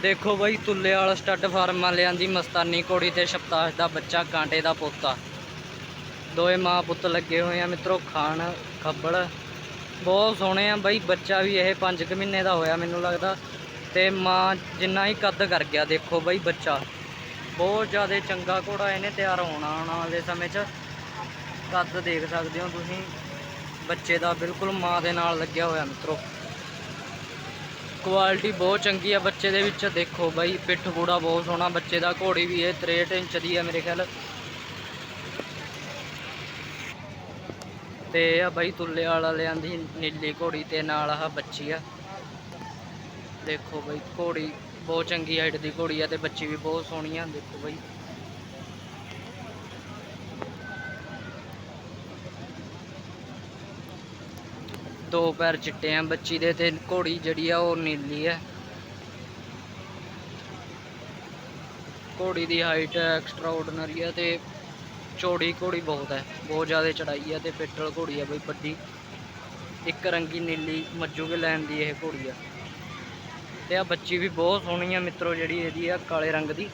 ਦੇਖੋ ਬਾਈ, ਤੁੱਲੇ ਵਾਲਾ stud farm ਵਾਲਿਆਂ ਦੀ ਮਸਤਾਨੀ ਘੋੜੀ ਤੇ ਸ਼ਪਤਾਸ਼ ਦਾ ਬੱਚਾ, ਕਾਂਟੇ ਦਾ ਪੋਤਾ। ਦੋਏ ਮਾਂ ਪੁੱਤ ਲੱਗੇ ਹੋਏ ਆ ਮਿੱਤਰੋ, ਖਾਣ ਖੱਬੜ ਬਹੁਤ ਸੋਹਣੇ ਆ ਬਈ, ਬੱਚਾ ਵੀ ਇਹ 5 ਕੁ ਮਹੀਨੇ ਦਾ ਹੋਇਆ ਮੈਨੂੰ ਲੱਗਦਾ। ਤੇ ਮਾਂ ਜਿੰਨਾ ਹੀ ਕੱਦ ਕਰ ਗਿਆ, ਦੇਖੋ ਬਈ ਬੱਚਾ। ਬਹੁਤ ਜ਼ਿਆਦਾ ਚੰਗਾ ਘੋੜਾ, ਇਹਨੇ ਤਿਆਰ ਹੋਣਾ ਆਉਣ ਵਾਲੇ ਸਮੇਂ 'ਚ। ਕੱਦ ਦੇਖ ਸਕਦੇ ਹੋ ਤੁਸੀਂ। ਬੱਚੇ ਦਾ ਬਿਲਕੁਲ ਮਾਂ ਦੇ ਨਾਲ ਲੱਗਿਆ ਹੋਇਆ ਮਿੱਤਰੋ। ਕੁਆਲਿਟੀ ਬਹੁਤ ਚੰਗੀ ਆ ਬੱਚੇ ਦੇ ਵਿੱਚ, ਦੇਖੋ ਬਾਈ, ਪਿੱਠ ਪੂੜਾ ਬਹੁਤ ਸੋਹਣਾ, ਬੱਚੇ ਦਾ ਘੋੜੀ ਵੀ ਇਹ 63 ਇੰਚ ਦੀ ਆ ਮੇਰੇ ਖਿਆਲ। ਤੇ ਇਹ ਆ ਬਾਈ ਤੁੱਲੇ ਵਾਲਾ ਲਿਆਂਦੀ ਨੀਲੀ ਘੋੜੀ ਤੇ ਨਾਲ ਆਹ ਬੱਚੀ ਆ। ਦੇਖੋ ਬਾਈ, ਘੋੜੀ ਬਹੁਤ ਚੰਗੀ ਹਾਈਟ ਦੀ ਘੋੜੀ ਆ ਤੇ ਬੱਚੀ ਵੀ ਬਹੁਤ ਸੋਹਣੀ ਆ, ਦੇਖੋ ਬਾਈ। ਦੋ ਪੈਰ ਚਿੱਟੇ ਆ, ਬੱਚੀ ਦੇ ਤੇ ਘੋੜੀ ਜਿਹੜੀ ਆ ਉਹ ਨੀਲੀ ਹੈ ਘੋੜੀ ਦੀ ਹਾਈਟ ਐਕਸਟਰਾ ਆਰਡੀਨਰੀ ਹੈ ਤੇ ਚੌੜੀ ਘੋੜੀ ਬਹੁਤ ਹੈ ਬਹੁਤ ਜ਼ਿਆਦਾ ਚੜਾਈ ਹੈ ਤੇ ਪਿੱਟਲ ਘੋੜੀ ਆ ਬਈ ਵੱਡੀ। ਇੱਕ ਰੰਗੀ ਨੀਲੀ ਮੱਜੂਗੇ ਲੈਣ ਦੀ ਇਹ ਘੋੜੀ ਆ। ਤੇ ਆ ਬੱਚੀ ਵੀ ਬਹੁਤ ਸੋਹਣੀ ਆ ਮਿੱਤਰੋ ਜਿਹੜੀ ਇਹਦੀ ਆ, ਕਾਲੇ ਰੰਗ ਦੀ।